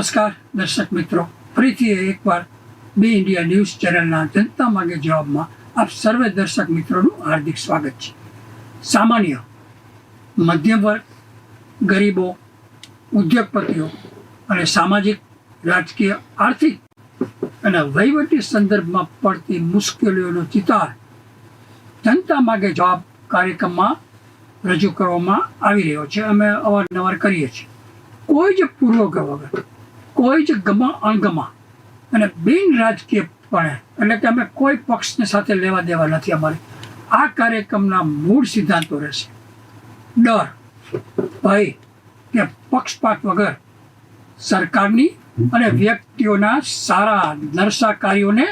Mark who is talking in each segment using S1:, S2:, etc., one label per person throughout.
S1: નમસ્કાર, દર્શક મિત્રો. ફરીથી એકવાર બી ઇન્ડિયા ન્યૂઝ ચેનલના જનતા માગે જવાબમાં આપ સર્વે દર્શક મિત્રોનું હાર્દિક સ્વાગત છે. સામાન્ય મધ્યમ વર્ગ, ગરીબો, ઉદ્યોગપતિઓ અને સામાજિક, રાજકીય, આર્થિક અને વહીવટી સંદર્ભમાં પડતી મુશ્કેલીઓનો ચિતાર જનતા માગે જવાબ કાર્યક્રમમાં રજૂ કરવામાં આવી રહ્યો છે. અમે અવારનવાર કરીએ છીએ. કોઈ જ પૂર્વગ્રહ વગર કોઈ જ ગમા અણગમા. અને બિન રાજકીયપણે, એટલે કે અમે કોઈ પક્ષને સાથે લેવા દેવા નથી અમારે. આ કાર્યક્રમના મૂળ સિદ્ધાંતો રહેશે. ડર, ભય કે પક્ષપાત વગર સરકારની અને વ્યક્તિઓના સારા નરસા કાર્યોને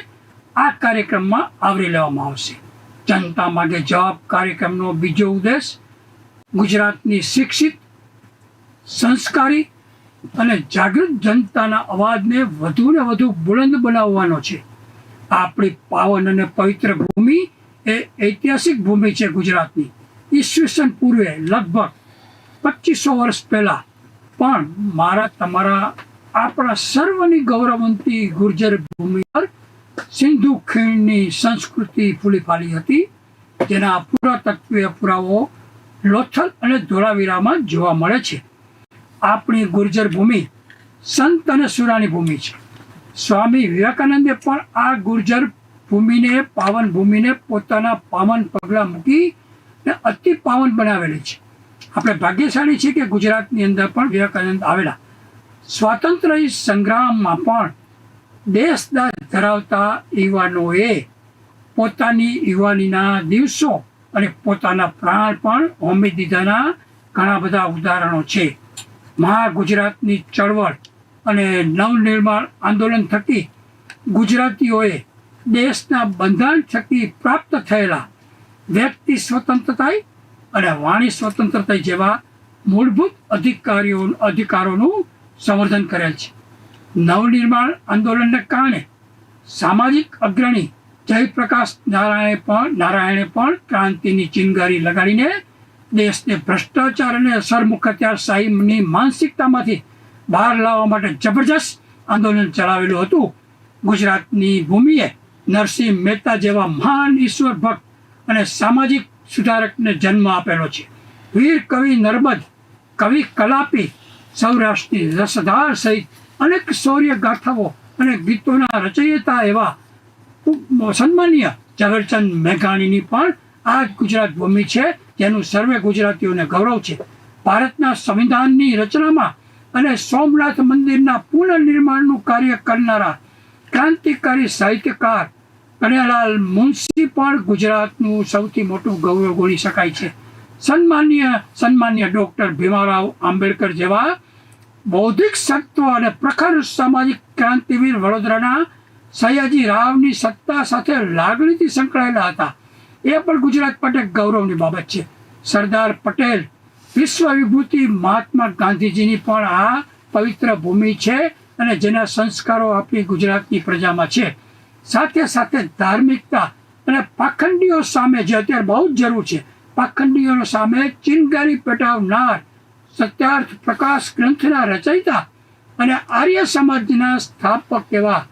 S1: આ કાર્યક્રમમાં આવરી લેવામાં આવશે. જનતા માગે જવાબ, કાર્યક્રમનો બીજો ઉદ્દેશ ગુજરાતની શિક્ષિત, સંસ્કારી અને જાગૃત જનતાના અવાજને વધુ ને વધુ બુલંદ બનાવવાનો છે. આપણી પાવન અને પવિત્ર ભૂમિ એ ઐતિહાસિક ભૂમિ છે ગુજરાતની. ઈસવીસન પૂર્વે લગભગ પચીસો વર્ષ પહેલાં, પણ મારા તમારા આપણા સર્વની ગૌરવંતી ગુર્જર ભૂમિ પર સિંધુ ખીણની સંસ્કૃતિ ફૂલી ફાલી હતી, જેના પુરાતત્વીય પુરાવો લોથલ અને ધોળાવીરામાં જોવા મળે છે. આપણી ગુર્જર ભૂમિ સંત અને સુરાની ભૂમિ છે. સ્વામી વિવેકાનંદે પણ આ ગુર્જર ભૂમિને, પાવન ભૂમિને પોતાના પાવન પગલાં મૂકી ને અતિ પાવન બનાવેલી છે. આપણે ભાગ્યશાળી છીએ કે ગુજરાતની અંદર પણ વિવેકાનંદ આવેલા. સ્વાતંત્ર્ય સંગ્રામમાં પણ દેશદાસ ધરાવતા યુવાનોએ પોતાની યુવાનીના દિવસો અને પોતાના પ્રાણ પણ હોમી દીધાના ઘણા બધા ઉદાહરણો છે. મહા ગુજરાતની ચળવળ અને નવનિર્માણ આંદોલન થકી ગુજરાતીઓએ દેશના બંધારણ થકી પ્રાપ્ત થયેલા વ્યક્તિ સ્વતંત્રતા અને વાણી સ્વતંત્રતા જેવા મૂળભૂત અધિકારીઓ, અધિકારોનું સંવર્ધન કરેલ છે. નવનિર્માણ આંદોલનને કારણે સામાજિક અગ્રણી જયપ્રકાશ નારાયણે પણ નારાયણે પણ ક્રાંતિની ચિનગારી લગાડીને દેશને ભ્રષ્ટાચાર અને સરમુખત્યારશાહીની માનસિકતામાંથી બહાર લાવવા માટે જબરજસ્ત આંદોલન ચલાવેલું હતું. ગુજરાતની ભૂમિએ નરસિંહ મહેતા જેવા મહાન ઈશ્વર ભક્ત અને સામાજિક સુધારકને જન્મ આપેલો છે. વીર કવિ નર્મદ, કવિ કલાપી, સૌરાષ્ટ્રની રસધાર સહિત અનેક શૌર્ય ગાથાઓ અને ગીતોના રચયિતા એવા સન્માનીય ઝવેરચંદ મેઘાણીની પણ આ ગુજરાત ભૂમિ છે. જેનું સર્વે ગુજરાતીઓને ગૌરવ છે. ભારતના સંવિધાનની રચનામાં અને સોમનાથ મંદિરના પુનર્નિર્માણનું કાર્ય કરનારા ક્રાંતિકારી સાહિત્યકાર કનૈયાલાલ મુનશી પણ ગુજરાતનું સૌથી મોટું ગૌરવ ગણી શકાય છે. સન્માનીય, સન્માન્ય ડોક્ટર ભીમારાવ આંબેડકર જેવા બૌદ્ધિક શક્તો અને પ્રખર સામાજિક ક્રાંતિવીર વડોદરાના સયાજી રાવની સત્તા સાથે લાગણીથી સંકળાયેલા હતા. એ પણ ગુજરાત માટે ગૌરવની બાબત છે. સરદાર પટેલ વિશ્વ વિભૂતિ મહાત્મા ગાંધીજીની પણ આ પવિત્ર ભૂમિ છે અને જેના સંસ્કારો આપણી ગુજરાતની પ્રજામાં છે. સાથે સાથે ધાર્મિકતા અને પાખંડીઓ સામે જે અત્યારે બહુ જ જરૂર છે. પાખંડીઓ સામે ચિનગારી પેટાવનાર, સત્યાર્થ પ્રકાશ ગ્રંથના રચયિતા અને આર્ય સમાજના સ્થાપક એવા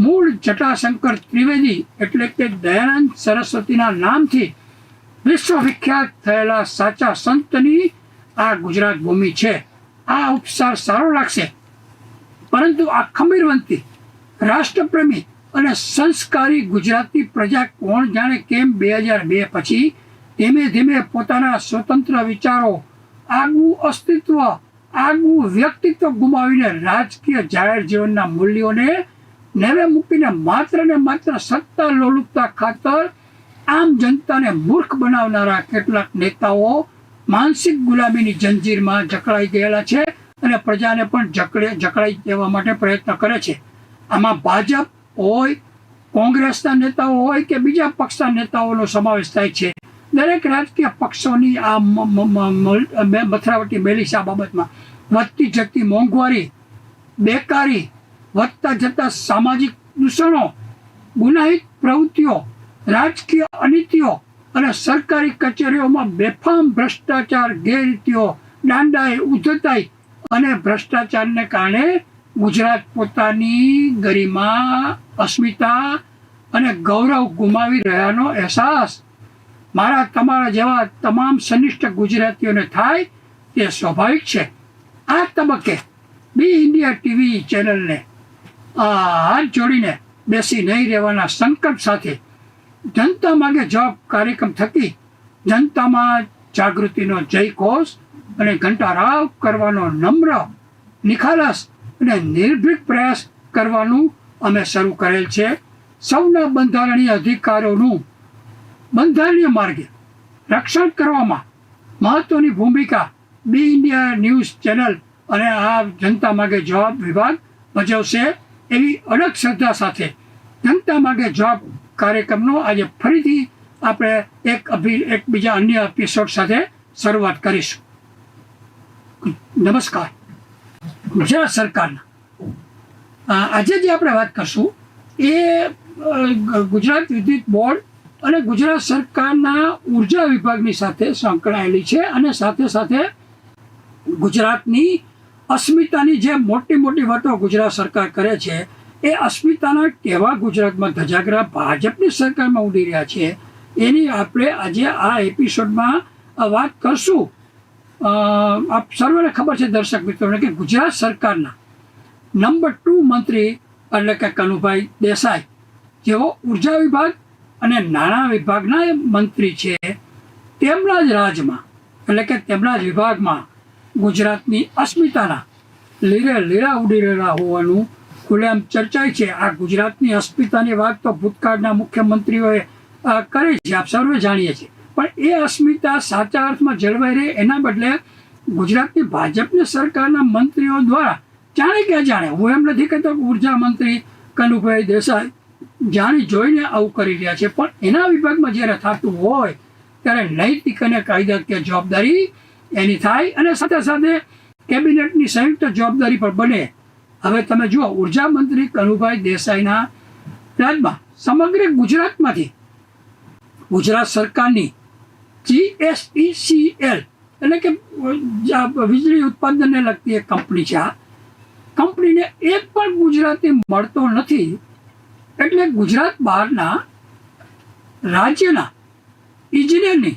S1: મૂળ જટાશંકર ત્રિવેદી એટલે કે દયાનંદ સરસ્વતીના નામથી વિશ્વવિખ્યાત થયેલા સાચા સંતની આ ગુજરાત ભૂમિ છે. આ ઉપસાર સારો લાગશે. પરંતુ આ ખમીરવંતી, રાષ્ટ્રપ્રેમી અને સંસ્કારી ગુજરાતી પ્રજા કોણ જાણે કેમ બે હજાર બે પછી ધીમે ધીમે પોતાના સ્વતંત્ર વિચારો, આગવું અસ્તિત્વ, આગવું વ્યક્તિત્વ ગુમાવીને રાજકીય જાહેર જીવનના મૂલ્યોને નેવે મૂકીને માત્ર ને માત્ર સત્તા લોલુપતા ખાતર આમ જનતાને મૂર્ખ બનાવનારા કેટલાક નેતાઓ માનસિક ગુલામીની જંજીરમાં જકડાઈ ગયેલા છે અને પ્રજાને પણ જકડે જકડાઈ દેવા માટે પ્રયત્ન કરે છે. આમાં ભાજપ હોય, કોંગ્રેસના નેતાઓ હોય કે બીજા પક્ષના નેતાઓનો સમાવેશ થાય છે. દરેક રાજકીય પક્ષોની આ મથરાવટી મેલી છે આ બાબતમાં વધતી જતી મોંઘવારી, બેકારી વધતા જતા સામાજિક દૂષણો, ગુનાહિત પ્રવૃત્તિઓ, રાજકીય અનીતિઓ અને સરકારી કચેરીઓમાં બેફામ ભ્રષ્ટાચાર, ગેરરીતિઓ, દાંડાએ ઉધતાઈ અને ભ્રષ્ટાચારને કારણે ગુજરાત પોતાની ગરિમા, અસ્મિતા અને ગૌરવ ગુમાવી રહ્યાનો અહેસાસ મારા તમારા જેવા તમામ સનિષ્ઠ ગુજરાતીઓને થાય તે સ્વાભાવિક છે. આ તબક્કે બી ઇન્ડિયા ટીવી ચેનલને હાથ જોડીને બેસી નહીં રહેવાના સંકલ્પ સાથે જનતા માગે જવાબ કાર્યક્રમ થકી જનતામાં જાગૃતિનો જયઘોષ અને ઘંટારાવ કરવાનો નમ્ર નિખાલસ અને નિર્ભીક પ્રયાસ કરવાનું અમે શરૂ કરેલ છે. સૌના બંધારણીય અધિકારોનું બંધારણીય માર્ગે રક્ષણ કરવામાં મહત્વની ભૂમિકા બી ઇન્ડિયા ન્યૂઝ ચેનલ અને આ જનતા માગે જવાબ વિભાગ ભજવશે. એવી અડગ શ્રદ્ધા સાથે જનતા માટે જવાબ કાર્યક્રમનો આજે ફરીથી આપણે એક અભિ એક અન્ય એપિસોડ સાથે શરૂઆત કરીશું. નમસ્કાર. ગુજરાત સરકારના. આજે જે આપણે વાત કરશું એ ગુજરાત વિદ્યુત બોર્ડ અને ગુજરાત સરકારના ઊર્જા વિભાગની સાથે સંકળાયેલી છે અને સાથે સાથે ગુજરાતની અસ્મિતાની જે મોટી મોટી વાતો ગુજરાત સરકાર કરે છે, એ અસ્મિતાના કેવા ગુજરાતમાં ધજાગરા ભાજપની સરકારમાં ઉડી રહ્યા છે, એની આપણે આજે આ એપિસોડમાં વાત કરશું. આપ સર્વને ખબર છે દર્શક મિત્રોને કે ગુજરાત સરકારના નંબર ટુ મંત્રી એટલે કે કનુભાઈ દેસાઈ, જેઓ ઊર્જા વિભાગ અને નાણાં વિભાગના મંત્રી છે, તેમના જ રાજમાં એટલે કે તેમના જ વિભાગમાં ગુજરાતની અસ્મિતાના લીરે લીરા ઉડી રહેલા હોવાનું ખુલ્લેઆમ ચર્ચાય છે. આ ગુજરાતની અસ્મિતાની વાત તો ભૂતકાળના મુખ્યમંત્રીઓએ કરી છે. આપ સર્વે જાણીએ છીએ. પણ એ અસ્મિતા સાચા અર્થમાં જળવાઈ રહે એના બદલે ગુજરાતની ભાજપની સરકારના મંત્રીઓ દ્વારા જાણે કે જાણે હું એમ નથી કહેતો ઊર્જા મંત્રી કનુભાઈ દેસાઈ જાણી જોઈને આવું કરી રહ્યા છે. પણ એના વિભાગમાં જ્યારે થતું હોય, ત્યારે નૈતિક અને કાયદાકીય જવાબદારી એની થાય અને સાથે સાથે કેબિનેટની સંયુક્ત જવાબદારી પણ બને. હવે તમે જુઓ, ઊર્જા મંત્રી કનુભાઈ દેસાઈના રાજમાં સમગ્ર ગુજરાતમાંથી ગુજરાત સરકારની જીએસઈસીએલ એટલે કે વીજળી ઉત્પાદનને લગતી એક કંપની છે આ. કંપનીને એક પણ ગુજરાતી મળતો નથી એટલે ગુજરાત બહારના રાજ્યના ઇજનેરની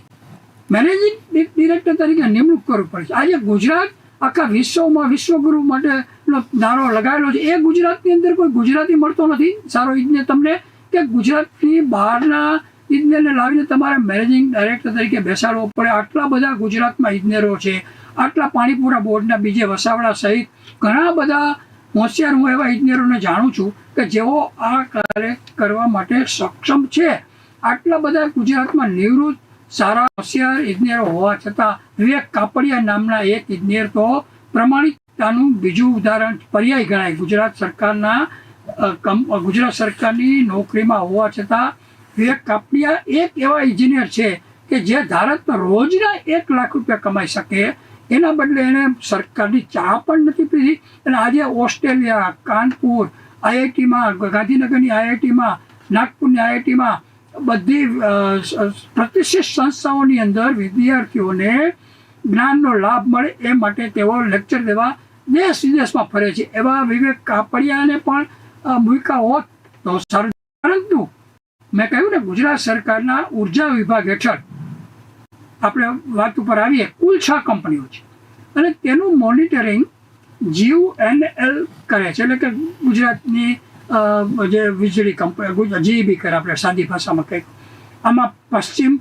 S1: મેનેજિંગ ડિરેક્ટર તરીકે નિમણૂક કરવી પડે છે. આજે ગુજરાત આખા વિશ્વમાં વિશ્વગુરુ માટેનો નારો લગાવેલો છે. એ ગુજરાતની અંદર કોઈ ગુજરાતી મળતો નથી. સારો ઇજનેર તમને કે ગુજરાતની બહારના ઇજનેરને લાવીને તમારે મેનેજિંગ ડાયરેક્ટર તરીકે બેસાડવો પડે. આટલા બધા ગુજરાતમાં ઇજનેરો છે. આટલા પાણીપુરા બોર્ડના બીજે વસાવડા સહિત ઘણા બધા હોશિયાર હું એવા ઇજનેરોને જાણું છું કે જેઓ આ કાર્ય કરવા માટે સક્ષમ છે. આટલા બધા ગુજરાતમાં નિવૃત્ત સારા હોશિયાર ઇજનેરો હોવા છતાં વિવેક કાપડિયા નામના એક ઇજનેર તો પ્રમાણિકતાનું બીજું ઉદાહરણ પર્યાય ગણાય. ગુજરાત સરકારના ગુજરાત સરકારની નોકરીમાં હોવા છતાં વિવેક કાપડિયા એક એવા ઇજનેર છે કે જે ભારતમાં રોજના એક લાખ રૂપિયા કમાઈ શકે. એના બદલે એને સરકારની ચા પણ નથી પીધી. અને આજે ઓસ્ટ્રેલિયા, કાનપુર, આઈઆઈટીમાં, ગાંધીનગરની આઈઆઈટીમાં, નાગપુરની આઈઆઈટીમાં બધી પ્રતિષ્ઠિત સંસ્થાઓની અંદર વિદ્યાર્થીઓને જ્ઞાનનો લાભ મળે એ માટે તેઓ લેક્ચર દેવા દેશ વિદેશમાં ફરે છે. એવા વિવેક કાપડિયાને પણ ભૂમિકા હોત તો સારું, પરંતુ મેં કહ્યું ને, ગુજરાત સરકારના ઊર્જા વિભાગ હેઠળ આપણે વાત ઉપર આવીએ, કુલ છ કંપનીઓ છે. અને તેનું મોનિટરિંગ જીયુ એન એલ કરે છે. એટલે કે ગુજરાતની જે વીજળી કંપની જીઈબી કરે આપણે સાદી ભાષામાં કંઈક. આમાં પશ્ચિમ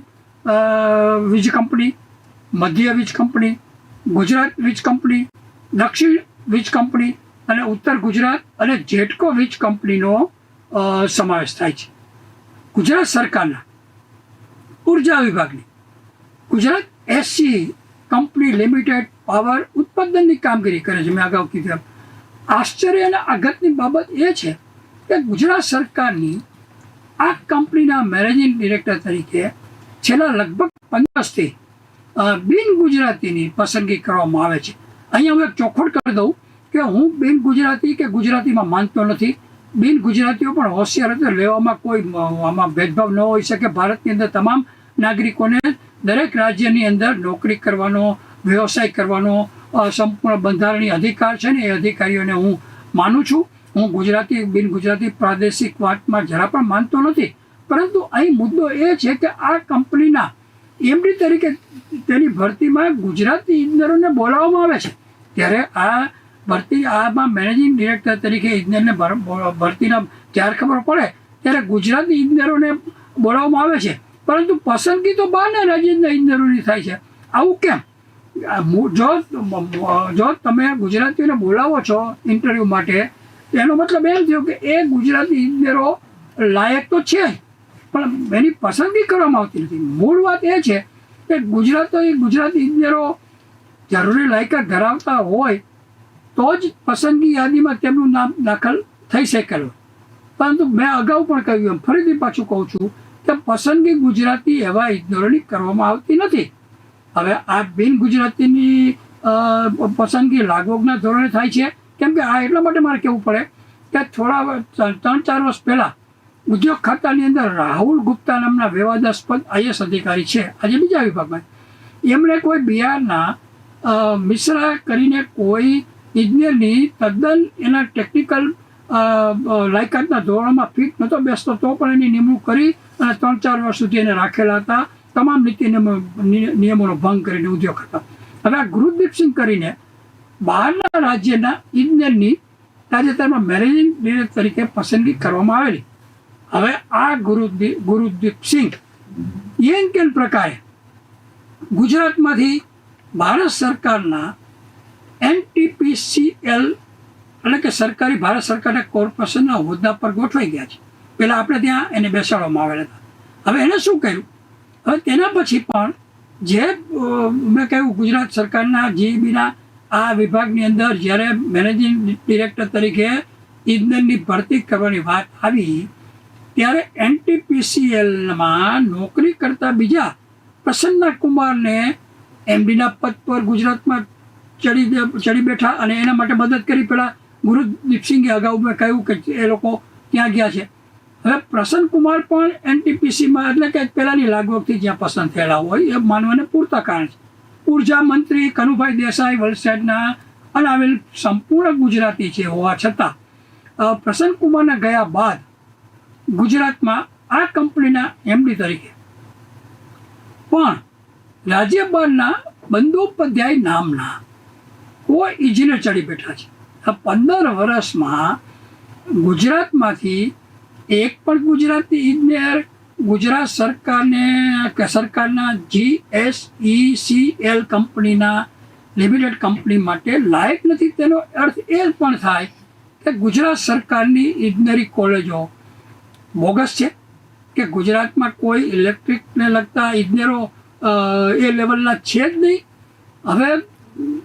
S1: વીજ કંપની, મધ્ય વીજ કંપની, ગુજરાત વીજ કંપની, દક્ષિણ વીજ કંપની અને ઉત્તર ગુજરાત અને જેટકો વીજ કંપનીનો સમાવેશ થાય છે. ગુજરાત સરકારના ઊર્જા વિભાગની, Gujarat SC company limited power ઉત્પાદનની કામગીરી કરે છે. મેં અગાઉ કીધું. આશ્ચર્ય અને આઘાતની બાબત એ છે કે ગુજરાત સરકારની આ કંપનીના મેનેજિંગ ડિરેક્ટર તરીકે છેલ્લા લગભગ પંદરસથી બિન ગુજરાતીની પસંદગી કરવામાં આવે છે. અહીંયા હું એક ચોખવટ કરી દઉં કે હું બિન ગુજરાતી કે ગુજરાતીમાં માનતો નથી. બિન ગુજરાતીઓ પણ હોશિયાર હતો, લેવામાં કોઈ આમાં ભેદભાવ ન હોઈ શકે. ભારતની અંદર તમામ નાગરિકોને દરેક રાજ્યની અંદર નોકરી કરવાનો, વ્યવસાય કરવાનો સંપૂર્ણ બંધારણીય અધિકાર છે ને એ અધિકારીઓને હું માનું છું. હું ગુજરાતી બિન ગુજરાતી પ્રાદેશિક વાતમાં જરા પણ માનતો નથી, પરંતુ અહીં મુદ્દો એ છે કે આ કંપનીના એમડી તરીકે તેની ભરતીમાં ગુજરાતી ઇજનેરોને બોલાવવામાં આવે છે. ત્યારે આ ભરતી આમાં મેનેજિંગ ડિરેક્ટર તરીકે ઇજનેરને ભરતીના જ્યારે ખબર પડે, ત્યારે ગુજરાતી ઇજનેરોને બોલાવવામાં આવે છે. પરંતુ પસંદગી તો બહારના રાજ્યના ઇજનેરોની થાય છે. આવું કેમ? જો જો તમે ગુજરાતીઓને બોલાવો છો ઇન્ટરવ્યૂ માટે એનો મતલબ એમ થયો કે એ ગુજરાતી ઇજનેરો લાયક તો છે પણ એની પસંદગી કરવામાં આવતી નથી. મૂળ વાત એ છે કે ગુજરાતો ગુજરાતી ઇજનેરો જરૂરી લાયકાત ધરાવતા હોય તો જ પસંદગી યાદીમાં તેમનું નામ દાખલ થઈ શકેલું. પરંતુ મેં અગાઉ પણ કહ્યું એમ, ફરીથી પાછું કહું છું કે પસંદગી ગુજરાતી એવા ઇજનેરોની કરવામાં આવતી નથી. હવે આ બિન ગુજરાતીની પસંદગી લાગવગના ધોરણે થાય છે. કેમ કે આ એટલા માટે મારે કહેવું પડે કે થોડા ત્રણ ચાર વર્ષ પહેલાં ઉદ્યોગ ખાતાની અંદર રાહુલ ગુપ્તા નામના વિવાદાસ્પદ આઈએસ અધિકારી છે, આજે બીજા વિભાગમાં. એમણે કોઈ બિહારના મિશ્રા કરીને કોઈ ઇજનેરની તદ્દન એના ટેકનિકલ લાયકાતના ધોરણમાં ફિટ નહોતો બેસતો, તો પણ એની નિમણૂક કરી અને ત્રણ ચાર વર્ષ સુધી એને રાખેલા હતા. તમામ નીતિ નિયમો- નિયમોનો ભંગ કરીને ઉદ્યોગ હતા હવે આ ગુરુદીપસિંહ કરીને બહારના રાજ્યના ઇજનેરની તાજેતરમાં મેનેજિંગ ડિરેક્ટર તરીકે પસંદગી કરવામાં આવેલી. હવે આ ગુરુદીપ ગુરુદીપસિંહ એન કેન પ્રકારે ગુજરાતમાંથી ભારત સરકારના એનટીપીસીએલ એટલે કે સરકારી ભારત સરકારના કોર્પોરેશનના હોદ્દા પર ગોઠવાઈ ગયા છે. પહેલાં આપણે ત્યાં એને બેસાડવામાં આવેલા હતા. હવે એને શું કર્યું? હવે તેના પછી પણ જે મેં કહ્યું ગુજરાત સરકારના જીબીના આ વિભાગની અંદર જ્યારે મેનેજિંગ ડિરેક્ટર તરીકે ઇજનેરની ભરતી કરવાની વાત આવી, ત્યારે એનટીપીસીએલમાં નોકરી કરતા બીજા પ્રસન્ના કુમારને એમડીના પદ પર ગુજરાતમાં ચડી ચડી બેઠા અને એના માટે મદદ કરી. પેલા ગુરુદીપસિંહે અગાઉ મેં કહ્યું કે એ લોકો ત્યાં ગયા છે. હવે પ્રસન્ન કુમાર પણ એનટીપીસીમાં એટલે કે પહેલાંની લાગવગથી જ્યાં પસંદ થયેલા હોય, એ માનવાને પૂરતા કારણ છે. ઊર્જા મંત્રી કનુભાઈ દેસાઈ વલસાડના અનાવેલ સંપૂર્ણ ગુજરાતી છે હોવા છતાં પ્રસન્ન ગયા બાદ ગુજરાતમાં આ કંપનીના એમડી તરીકે. પણ રાજ્યપાલના બંદોપાધ્યાય નામના કોઈ ઇજનેર ચડી બેઠા છે. આ પંદર વર્ષમાં ગુજરાતમાંથી એક પણ ગુજરાતી ઇજનેર ગુજરાત સરકારને સરકારના G S E C L કંપનીના લિમિટેડ કંપની માટે લાયક નથી. તેનો અર્થ એ પણ થાય કે ગુજરાત સરકારની ઇજનેરી કોલેજો બોગસ છે કે ગુજરાતમાં કોઈ ઇલેક્ટ્રિકને લગતા ઇજનેરો એ લેવલના છે જ નહીં. હવે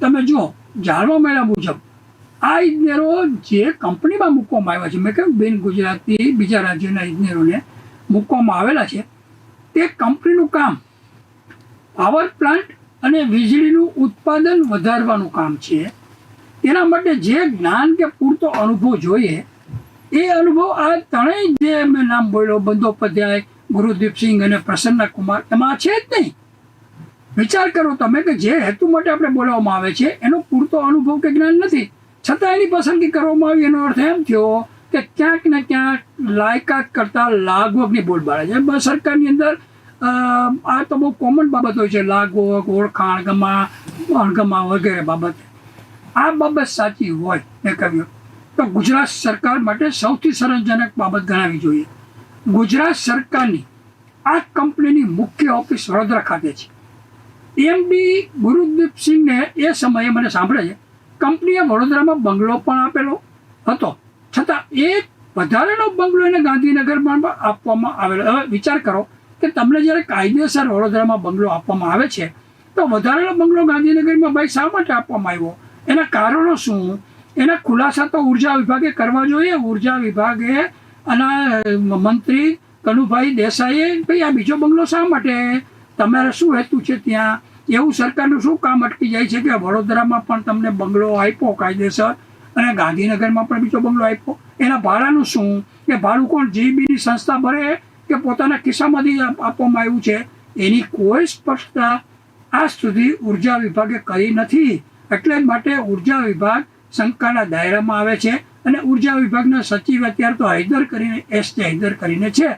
S1: તમે જુઓ, જાણવા મળ્યા મુજબ આ ઇજનેરો જે કંપનીમાં મૂકવામાં આવ્યા છે, મેં કહ્યું, બિન ગુજરાતી બીજા રાજ્યના ઇજનેરોને મૂકવામાં આવેલા છે. તે કંપનીનું કામ પાવર પ્લાન્ટ અને વીજળીનું ઉત્પાદન વધારવાનું કામ છે. તેના માટે જે જ્ઞાન કે પૂરતો અનુભવ જોઈએ, એ અનુભવ આ ત્રણેય જે મેં નામ બોલ્યો, બંદોપાધ્યાય ગુરુદીપસિંહ અને પ્રસન્ના કુમાર, એમાં છે જ નહીં. વિચાર કરો તમે કે જે હેતુ માટે આપણે બોલાવવામાં આવે છે, એનો પૂરતો અનુભવ કે જ્ઞાન નથી. છતાં એની પસંદગી કરવામાં આવી, એનો અર્થ એમ થયો કે ક્યાંક ને ક્યાંક લાયકાત કરતાં લાગવગની બોલબાળે છે. સરકારની અંદર આ તો બહુ કોમન બાબત હોય છે. લાગવગ, ઓળખાણ, ગમા, અણગમા વગેરે બાબતે. આ બાબત સાચી હોય મેં કહ્યું તો ગુજરાત સરકાર માટે સૌથી સરસજનક બાબત ગણાવી જોઈએ. ગુજરાત સરકારની આ કંપનીની મુખ્ય ઓફિસ વડોદરા ખાતે છે. એમડી ગુરુદીપસિંહને એ સમયે મને સાંભળે છે. કંપનીએ વડોદરામાં બંગલો પણ આપેલો હતો. છતાં એક વધારેનો બંગલો એને ગાંધીનગરમાં આપવામાં આવેલો. હવે વિચાર કરો કે તમને જ્યારે કાયદેસર વડોદરામાં બંગલો આપવામાં આવે છે, તો વધારેનો બંગલો ગાંધીનગરમાં ભાઈ શા માટે આપવામાં આવ્યો? એના કારણો શું? એના ખુલાસા તો ઊર્જા વિભાગે કરવા જોઈએ. ઊર્જા વિભાગે અને મંત્રી કનુભાઈ દેસાઈએ ભાઈ આ બીજો બંગલો શા માટે? તમારે શું હેતુ છે ત્યાં? એવું સરકારનું શું કામ અટકી જાય છે કે વડોદરામાં પણ તમને બંગલો આપ્યો કાયદેસર? અને ગાંધીનગરમાં પણ બીજો બંગલો આપ્યો એના ભાડાનું શું કે ભાડું કોણ જીબીની સંસ્થા ભરે કે પોતાના ખિસ્સામાંથી આપવામાં આવ્યું છે એની કોઈ સ્પષ્ટતા આજ સુધી ઊર્જા વિભાગે કરી નથી એટલે માટે ઊર્જા વિભાગ શંકાના દાયરામાં આવે છે અને ઊર્જા વિભાગના સચિવ અત્યારે તો હૈદર કરીને એસ જે હૈદર કરીને છે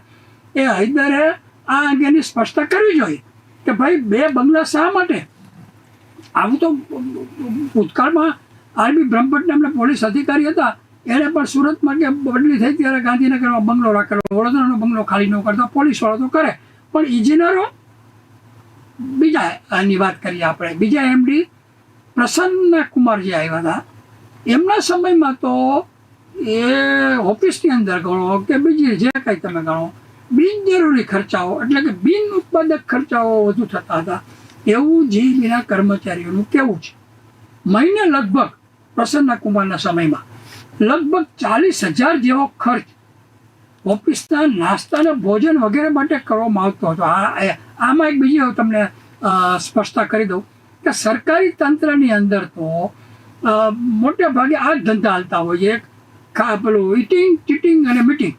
S1: એ હૈદરે આ અંગેની સ્પષ્ટતા કરવી જોઈએ કે ભાઈ બે બંગલા શા માટે આવું તો ભૂતકાળમાં આરબી બ્રહ્મભટ્ટ નામના પોલીસ અધિકારી હતા. એને પણ સુરતમાં કે બદલી થઈ ત્યારે ગાંધીનગરમાં બંગલો રાખેલો. વડોદરાનો બંગલો ખાલી ન કરતા પોલીસ વાળો તો કરે. પણ ઇજનેરો, બીજા આની વાત કરીએ આપણે. બીજા એમડી પ્રસન્ન કુમાર જે આવ્યા હતા, એમના સમયમાં તો એ ઓફિસની અંદર ગણો કે બીજી જે કંઈ તમે ગણો, બિનજરૂરી ખર્ચાઓ, એટલે કે બિન ઉત્પાદક ખર્ચાઓ વધુ થતા હતા. એવું જીબીના કર્મચારીઓનું કેવું છે. મહિને લગભગ પ્રસન્ન કુમારના સમયમાં. લગભગ ચાલીસ હજાર જેવો ખર્ચ ઓફિસના નાસ્તાના ભોજન વગેરે માટે કરવામાં આવતો હતો. આ આમાં એક બીજી તમને સ્પષ્ટતા કરી દઉં કે સરકારી તંત્રની અંદર તો મોટે ભાગે આ ધંધા હાલતા હોય છે. ખા પેલું ઇટિંગ ચીટિંગ અને મીટિંગ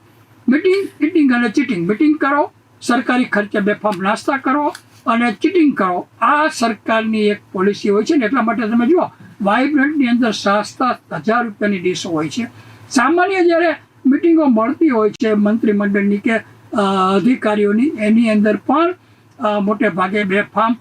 S1: મીટિંગ ઇટિંગ અને ચીટિંગ મીટિંગ કરો, સરકારી ખર્ચે બેફામ નાસ્તા કરો અને ચીટિંગ કરો. આ સરકારની એક પોલિસી હોય છે ને એટલા માટે તમે જુઓ વાઇબ્રન્ટની અંદર સાત સાત હજાર રૂપિયાની ડીશો હોય છે. સામાન્ય જ્યારે મિટિંગો મળતી હોય છે મંત્રીમંડળની કે અધિકારીઓની એની અંદર પણ મોટે ભાગે બેફામ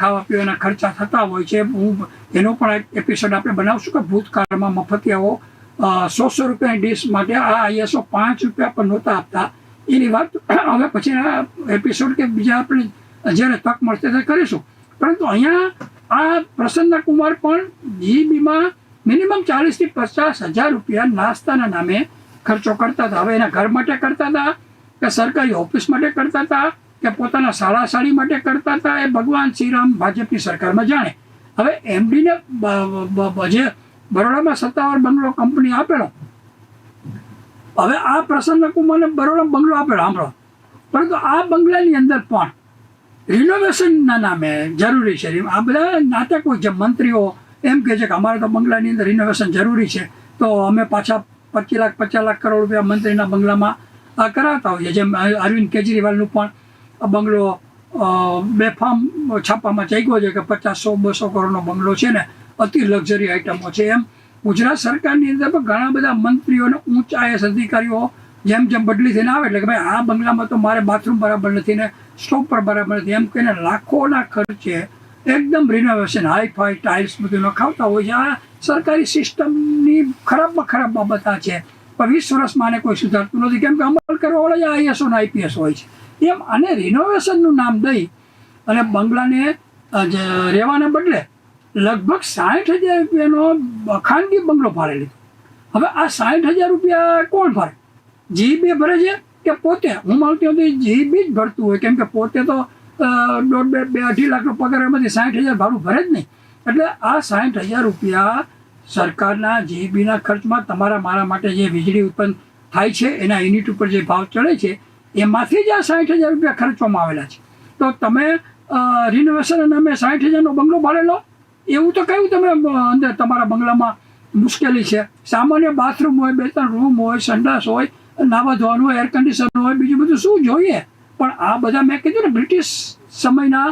S1: ખાવા પીવાના ખર્ચા થતા હોય છે. હું એનો પણ એક એપિસોડ આપણે બનાવશું કે ભૂતકાળમાં મફતિયાઓ અ, સો સો રૂપિયાની ડીશ માટે આ આઈએસઓ પાંચ રૂપિયા પણ નહોતા આપતા. એની વાત હવે પછીના એપિસોડ કે બીજા આપણે જ્યારે તક મળશે ત્યારે કરીશું. પરંતુ અહીંયા આ પ્રસન્ન કુમાર પણ જીબીમાં મિનિમમ ચાલીસથી પચાસ હજાર રૂપિયા નાસ્તાના નામે ખર્ચો કરતા હતા. હવે એના ઘર માટે કરતા હતા કે સરકારી ઓફિસ માટે કરતા હતા કે પોતાના શાળા શાળી માટે કરતા હતા એ ભગવાન શ્રીરામ ભાજપની સરકારમાં જાણે. હવે એમડીને જે બરોડામાં સત્તાવાર બંગલો કંપની આપેલો. હવે આ પ્રસન્ન કુમારને બરોડા બંગલો આપેલો, સાંભળો. પરંતુ આ બંગલાની અંદર પણ રિનોવેશનના નામે જરૂરી છે. આ બધા નાટકો છે, મંત્રીઓ એમ કહે છે કે અમારે તો બંગલાની અંદર રિનોવેશન જરૂરી છે. તો અમે પાછા પચીસ લાખ, પચાસ લાખ કરોડ રૂપિયા મંત્રીના બંગલામાં આ કરાવતા હોઈએ. જેમ અરવિંદ કેજરીવાલનું પણ બંગલો બેફામ છાપામાં ચાગ્યો છે કે પચાસ સો બસો કરોડનો બંગલો છે ને, અતિ લક્ઝરી આઇટમો છે એમ. ગુજરાત સરકારની અંદર પણ ઘણા બધા મંત્રીઓને ઊંચા એસ અધિકારીઓ જેમ જેમ બદલી થઈને આવે, એટલે કે ભાઈ આ બંગલામાં તો મારે બાથરૂમ બરાબર નથી ને સ્ટોપ પર બરાબર નથી એમ કહીને લાખોના ખર્ચે એકદમ રિનોવેશન હાઈ ફાઈ ટાઇલ્સ બધું નખાવતા હોય છે. આ સરકારી સિસ્ટમની ખરાબમાં ખરાબ બાબત આ છે. પણ વીસ વર્ષમાં આને કોઈ સુધારતું નથી. કેમ કે અમલ કરવાવાળા જ આઈએસઓ ને આઈપીએસ હોય છે. એમ આને રિનોવેશનનું નામ દઈ અને બંગલાને રહેવાને બદલે લગભગ સાઠ હજાર રૂપિયાનો ખાનગી બંગલો ભાડે લીધો. હવે આ સાઠ હજાર રૂપિયા કોણ ભરે? જીબી ભરે છે? કે પોતે, હું માનતી હતી જીબી જ ભરતું હોય, કેમ કે પોતે તો દોઢ બે બે અઢી લાખનો પગાર એમાંથી સાઠ હજાર ભાડું ભરે જ નહીં. એટલે આ સાઠ હજાર રૂપિયા સરકારના જીબીના ખર્ચમાં તમારા મારા માટે જે વીજળી ઉત્પન્ન થાય છે, એના યુનિટ ઉપર જે ભાવ ચડે છે, એમાંથી જ આ સાઠ હજાર રૂપિયા ખર્ચવામાં આવેલા છે. તો તમે રિનોવેશન અને અમે સાઠ હજારનો બંગલો ભાડે લો? એવું તો કયું તમે અંદર તમારા બંગલામાં મુશ્કેલી છે? સામાન્ય બાથરૂમ હોય, બે ત્રણ રૂમ હોય, સંડાસ હોય નાવા ધોવાનું એર કન્ડિશન હોય, બીજું બધું શું જોઈએ? પણ આ બધા મેં કીધું ને, બ્રિટિશ સમયના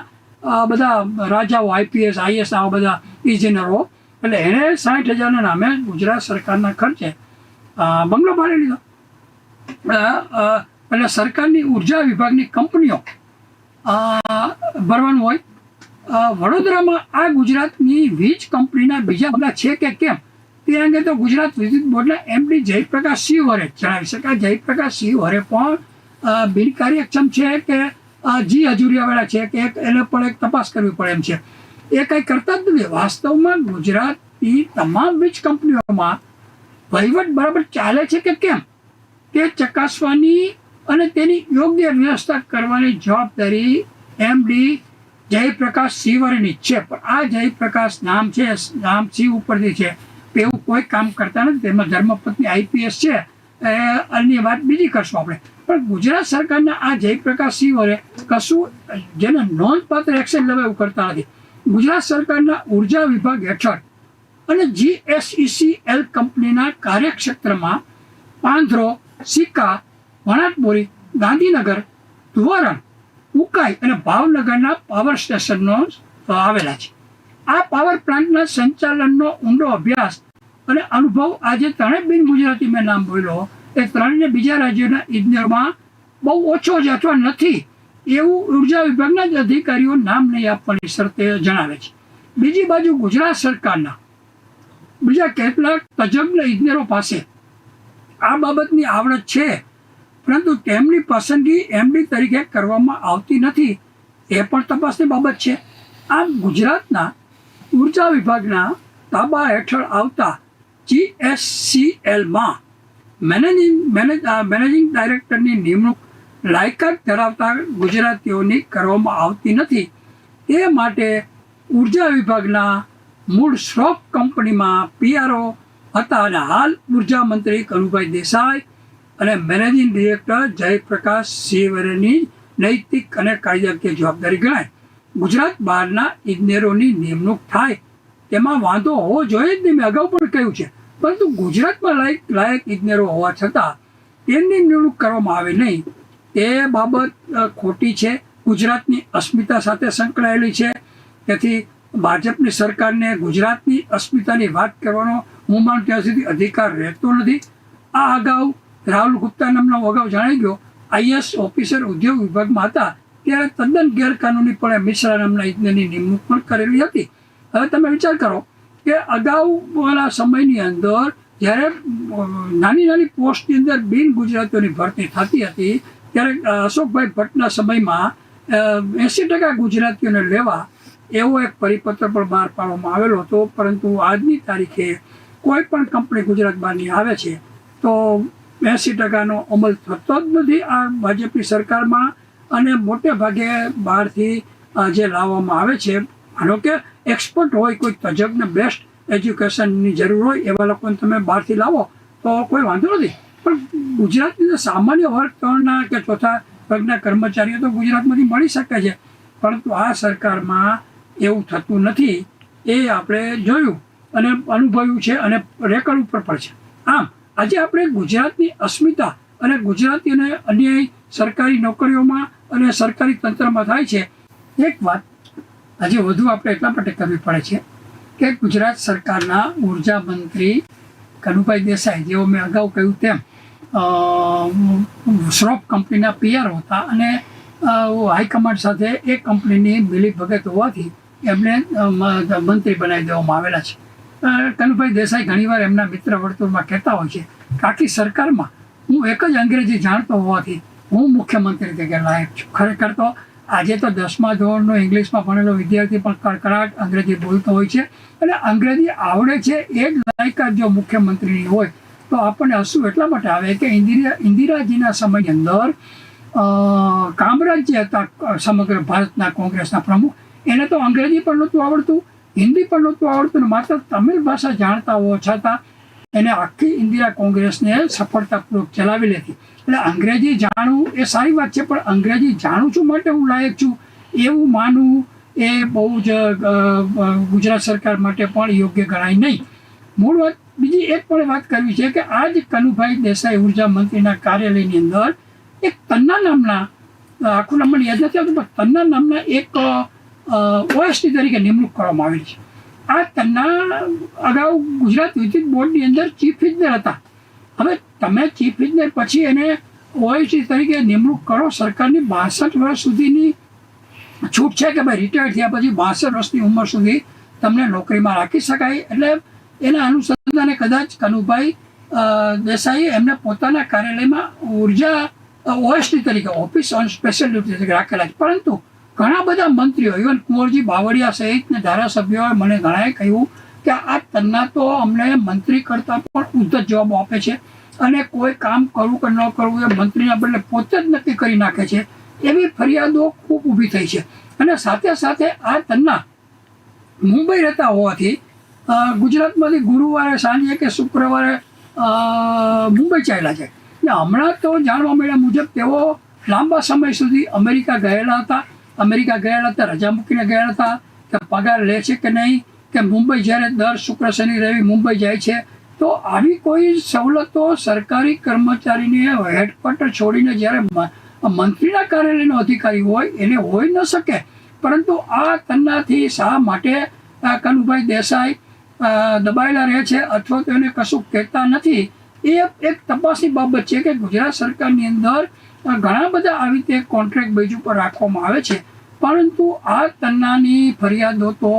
S1: બધા રાજાઓ આઈપીએસ આઈએસ આવા બધા ઇજનેરો એટલે એણે સાઠ હજારના નામે ગુજરાત સરકારના ખર્ચે બંગલો ભાડે લીધો. એટલે સરકારની ઊર્જા વિભાગની કંપનીઓ ભરવાનું હોય. વડોદરામાં આ ગુજરાતની વીજ કંપનીના બીજા બધા છે કે કેમ? તે અંગે તો ગુજરાત વિદ્યુત બોર્ડના એમડી જયપ્રકાશ સિંહ વરે જણાવી શકાય. જયપ્રકાશ સિંહ વરે પણ બિનકાર્યક્ષમ છે કે જી હજુરિયાવાળા છે કે એને પણ એક તપાસ કરવી પડે એમ છે. એ કંઈ કરતા જ નથી. વાસ્તવમાં ગુજરાતની તમામ વીજ કંપનીઓમાં વહીવટ બરાબર ચાલે છે કે કેમ? તે ચકાસવાની અને તેની યોગ્ય વ્યવસ્થા કરવાની જવાબદારી એમડી જયપ્રકાશ સિંહવરેની છે. પણ આ જયપ્રકાશ નામ છે, નામ સિંહ ઉપરથી છે. એવું કોઈ કામ કરતા નથી. તેમાં ધર્મપત્ની આઈપીએસ છે. એ અન્ય વાત બીજી કરશું આપણે. પણ ગુજરાત સરકારના આ જયપ્રકાશ સિંહ વરે કશું જેને નોંધપાત્ર એક્શન લેવા એવું કરતા નથી. ગુજરાત સરકારના ઊર્જા વિભાગ હેઠળ અને જીએસઈસીએલ કંપનીના કાર્યક્ષેત્રમાં પાંધરો, સિક્કા, વણાટબોરી, ગાંધીનગર ધોરણ ઉકાઈ અને ભાવનગરના પાવર સ્ટેશનનો આવેલા છે. આ પાવર પ્લાન્ટના સંચાલનનો ઊંડો અભ્યાસ અને અનુભવ આજે ત્રણેય બિન ગુજરાતી મેં નામ બોલ્યો. એ ત્રણેય બીજા રાજ્યોના ઇજનેરમાં બહુ ઓછો જ અથવા નથી એવું ઊર્જા વિભાગના જ અધિકારીઓ નામ નહીં આપવાની શરતે જણાવે છે. બીજી બાજુ ગુજરાત સરકારના બીજા કેટલાક તજજ્ઞ ઇજનેરો પાસે આ બાબતની આવડત છે, પરંતુ તેમની પસંદગી એમડી તરીકે કરવામાં આવતી નથી. એ પણ તપાસની બાબત છે. આમ ગુજરાતના ઊર્જા વિભાગના તાબા હેઠળ આવતા જીએસસીએલમાં મેનેજિંગ, મેનેજ મેનેજિંગ ડાયરેક્ટરની નિમણૂક લાયકાત ધરાવતા ગુજરાતીઓની કરવામાં આવતી નથી. તે માટે ઊર્જા વિભાગના મૂળ શ્રોફ કંપનીમાં પીઆરઓ હતા અને હાલ ઊર્જા મંત્રી કનુભાઈ દેસાઈ અને મેનેજિંગ ડિરેક્ટર જયપ્રકાશ સિંહવરેની નૈતિક અને કાયદાકીય જવાબદારી ગણાય. ગુજરાત બહારના ઇજનેરોની નિમણૂક થાય, તેમાં વાંધો હોવો જોઈએ જ નહીં. મેં અગાઉ પણ કહ્યું છે. પરંતુ ગુજરાતમાં લાયક લાયક ઇજનેરો હોવા છતાં તેમની નિમણૂક કરવામાં આવે નહીં. તે બાબત ખોટી છે. ગુજરાતની અસ્મિતા સાથે સંકળાયેલી છે. તેથી ભાજપની સરકારને ગુજરાતની અસ્મિતાની વાત કરવાનો હું માનું ત્યાં સુધી અધિકાર રહેતો નથી. આ અગાઉ રાહુલ ગુપ્તા નામનો અગાઉ જાણી ગયો આઈએસ ઓફિસર ઉદ્યોગ વિભાગમાં હતા. ત્યારે તદ્દન ગેરકાનૂનીપણે મિશ્રા નામના ઇજનેરની નિમણૂક પણ કરેલી હતી. હવે તમે વિચાર કરો કે અગાઉના સમયની અંદર જ્યારે નાની નાની પોસ્ટની અંદર બિન ગુજરાતીઓની ભરતી થતી હતી, ત્યારે અશોકભાઈ ભટ્ટના સમયમાં એંસી ટકા ગુજરાતીઓને લેવા એવો એક પરિપત્ર પણ બહાર પાડવામાં આવેલો હતો. પરંતુ આજની તારીખે કોઈ પણ કંપની ગુજરાત બહારની આવે છે. તો એંસી ટકાનો અમલ થતો જ નથી. આ ભાજપની સરકારમાં અને મોટે ભાગે બહારથી જે લાવવામાં આવે છે માનો કે એક્સપર્ટ હોય, કોઈ તજજ્ઞ બેસ્ટ એજ્યુકેશનની જરૂર હોય, એવા લોકોને તમે બહારથી લાવો, તો કોઈ વાંધો નથી. પણ ગુજરાતની સામાન્ય વર્ગ ત્રણના કે ચોથા વર્ગના કર્મચારીઓ તો ગુજરાતમાંથી મળી શકે છે. પરંતુ આ સરકારમાં એવું થતું નથી. એ આપણે જોયું અને અનુભવ્યું છે અને રેકર્ડ ઉપર પણ છે. આમ, આજે આપણે ગુજરાતની અસ્મિતા અને ગુજરાતીઓને અન્યાય સરકારી નોકરીઓમાં અને સરકારી તંત્રમાં થાય છે. એક વાત આજે વધુ આપણે એટલા માટે કરવી પડે છે કે ગુજરાત સરકારના ઊર્જા મંત્રી કનુભાઈ દેસાઈ, જેઓ મેં અગાઉ કહ્યું તેમ શ્રોપ કંપનીના પીઆર હતા અને હાઈકમાન્ડ સાથે એ કંપનીની મિલી ભગત હોવાથી એમને મંત્રી બનાવી દેવામાં આવેલા છે. કનુભાઈ દેસાઈ ઘણીવાર એમના મિત્ર વર્તુળમાં કહેતા હોય છે કે સરકારમાં હું એક જ અંગ્રેજી જાણતો હોવાથી હું મુખ્યમંત્રી તરીકે લાયક છું. ખરેખર તો આજે તો દસમા ધોરણનો ઇંગ્લિશમાં ભણેલો વિદ્યાર્થી પણ કડકડાટ અંગ્રેજી બોલતો હોય છે અને અંગ્રેજી આવડે છે એ જ લાયકાત જો મુખ્યમંત્રીની હોય તો આપણને હસવું એટલા માટે આવે કે ઇન્દિરા ઇન્દિરાજીના સમયની અંદર કામરાજ જે હતા સમગ્ર ભારતના કોંગ્રેસના પ્રમુખ. એને તો અંગ્રેજી પણ નહોતું આવડતું, હિન્દી પણ નહોતું આવડતું ને માત્ર તમિલ ભાષા જાણતા હોવા છતાં એને આખી ઇન્દિરા કોંગ્રેસને સફળતાપૂર્વક ચલાવી લેતી. એટલે અંગ્રેજી જાણવું એ સારી વાત છે, પણ અંગ્રેજી જાણું છું માટે હું લાયક છું. એવું માનવું એ બહુ જ ગુજરાત સરકાર માટે પણ યોગ્ય ગણાય નહીં. મૂળ વાત, બીજી એક પણ વાત કરવી છે કે આ જ કનુભાઈ દેસાઈ ઊર્જા મંત્રીના કાર્યાલયની અંદર એક તન્ના નામના, આખું નામ યાદ નથી આવતું, પણ તન્ના નામના એક ઓએસટી તરીકે નિમણૂક કરવામાં આવેલી છે. આ તન્ના અગાઉ ગુજરાત વિદ્યુત બોર્ડની અંદર ચીફ ઇજનેર હતા. હવે તમે ચીફ ઇજનેર પછી એને ઓએસટી તરીકે નિમણૂક કરો, સરકારની બાસઠ વર્ષ સુધીની છૂટ છે કે ભાઈ રિટાયર થયા પછી બાસઠ વર્ષની ઉંમર સુધી તમને નોકરીમાં રાખી શકાય? એટલે એના અનુસંધાને કદાચ કનુભાઈ દેસાઈએ એમને પોતાના કાર્યાલયમાં ઊર્જા ઓએસટી તરીકે, ઓફિસ ઓન સ્પેશિયલ ડ્યુટી તરીકે રાખેલા છે. પરંતુ ઘણા બધા મંત્રીઓ ઇવન કુંવરજી બાવળિયા સહિતના ધારાસભ્યોએ મને ઘણાએ કહ્યું કે આ તન્ના તો અમને મંત્રી કરતાં પણ ઉદ્ધત જવાબો આપે છે અને કોઈ કામ કરવું કે ન કરવું એ મંત્રીના બદલે પોતે જ નક્કી કરી નાખે છે એવી ફરિયાદો ખૂબ ઊભી થઈ છે. અને સાથે સાથે આ તન્ના મુંબઈ રહેતા હોવાથી ગુજરાતમાંથી ગુરુવારે સાંજે કે શુક્રવારે મુંબઈ ચાલ્યા છે ને હમણાં તો જાણવા મળ્યા મુજબ તેઓ લાંબા સમય સુધી અમેરિકા ગયેલા હતા. અમેરિકા ગયેલા હતા, રજા મૂકીને ગયા હતા, કે પગાર લે છે કે નહીં, કે મુંબઈ જ્યારે દર શુક્ર શનિ રવિ મુંબઈ જાય છે, તો આવી કોઈ સવલતો સરકારી કર્મચારીને હેડક્વાર્ટર છોડીને જ્યારે મંત્રીના કાર્યાલયનો અધિકારી હોય, એને હોઈ ન શકે. પરંતુ આ તન્નાથી શા માટે કનુભાઈ દેસાઈ દબાયેલા રહે છે અથવા તો એને કશું કહેતા નથી, એ એક તપાસની બાબત છે કે ગુજરાત સરકારની અંદર ઘણા બધા આવી રીતે કોન્ટ્રાક્ટ બેઝ ઉપર રાખવામાં આવે છે. પરંતુ આ તન્નાની ફરિયાદો તો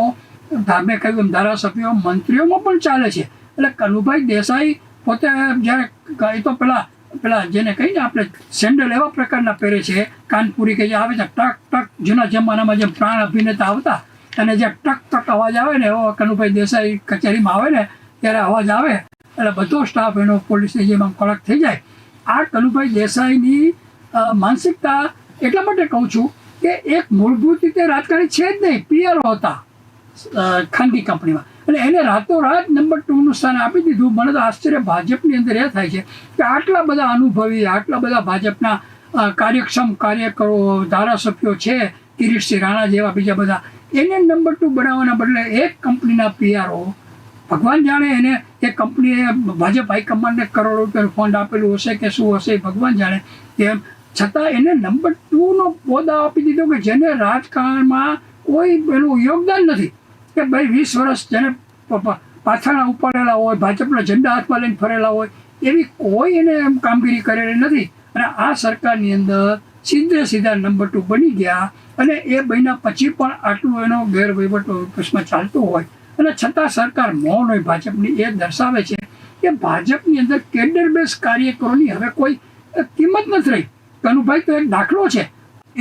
S1: ધામે કહ્યું એમ ધારાસભ્યો મંત્રીઓમાં પણ ચાલે છે. એટલે કનુભાઈ દેસાઈ પોતે જ્યારે એ તો પેલા પેલા જેને કહીને આપણે સેન્ડલ એવા પ્રકારના પહેરે છે, કાનપુરી કે જે આવે છે, ટક ટક, જૂના જમાનામાં જેમ પ્રાણ અભિનેતા આવતા, અને જે ટક ટક અવાજ આવે ને એવો કનુભાઈ દેસાઈ કચેરીમાં આવે ને, ત્યારે અવાજ આવે. એટલે બધો સ્ટાફ એનો પોલીસની જેમ કડક થઈ જાય. આ કનુભાઈ દેસાઈની માનસિકતા એટલા માટે કહું છું કે એક મૂળભૂત રીતે રાજકારણી છે જ નહીં. પીઆરઓ હતા ખાનગી કંપનીમાં. અને એને રાતોરાત નંબર ટુનું સ્થાન આપી દીધું. મને તો આશ્ચર્ય ભાજપની અંદર એ થાય છે કે આટલા બધા અનુભવી, આટલા બધા ભાજપના કાર્યક્ષમ કાર્યકરો, ધારાસભ્યો છે, કિરીટસિંહ રાણા જેવા બીજા બધા. એને નંબર ટુ બનાવવાના બદલે એક કંપનીના પીઆરઓ ભગવાન જાણે એને એ કંપનીએ, ભાજપ હાઈકમાન્ડને કરોડો રૂપિયાનું ફંડ આપેલું હશે કે શું હશે ભગવાન જાણે. તેમ છતાં એને નંબર ટુનો હોદ્દા આપી દીધો કે જેને રાજકારણમાં કોઈ એનું યોગદાન નથી. કે ભાઈ વીસ વર્ષ જેને પાથરણા ઉપાડેલા હોય, ભાજપના ઝંડા હાથમાં લઈને ફરેલા હોય, એવી કોઈ એને એમ કામગીરી કરેલી નથી. અને આ સરકારની અંદર સીધે સીધા નંબર ટુ બની ગયા અને એ બન્યા પછી પણ આટલું એનો ગેરવહીવટ ઓફિસમાં ચાલતો હોય. અને છતાં સરકાર મૌન હોય ભાજપની, એ દર્શાવે છે કે ભાજપની અંદર કેડર બેઝ કાર્યકરોની હવે કોઈ કિંમત નથી રહી. કનુભાઈ, તો એક દાખલો છે.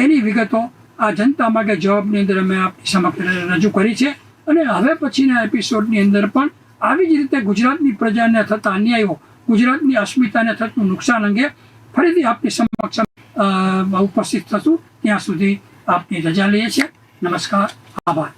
S1: એની વિગતો આ જનતા માગે જવાબની અંદર અમે આપની સમક્ષ રજૂ કરી છે. અને હવે પછીના એપિસોડની અંદર પણ આવી જ રીતે ગુજરાતની પ્રજાને થતા અન્યાયો, ગુજરાતની અસ્મિતાને થતું નુકસાન અંગે ફરીથી આપની સમક્ષ ઉપસ્થિત થશું. ત્યાં સુધી આપની રજા લઈએ છીએ. નમસ્કાર. આભાર.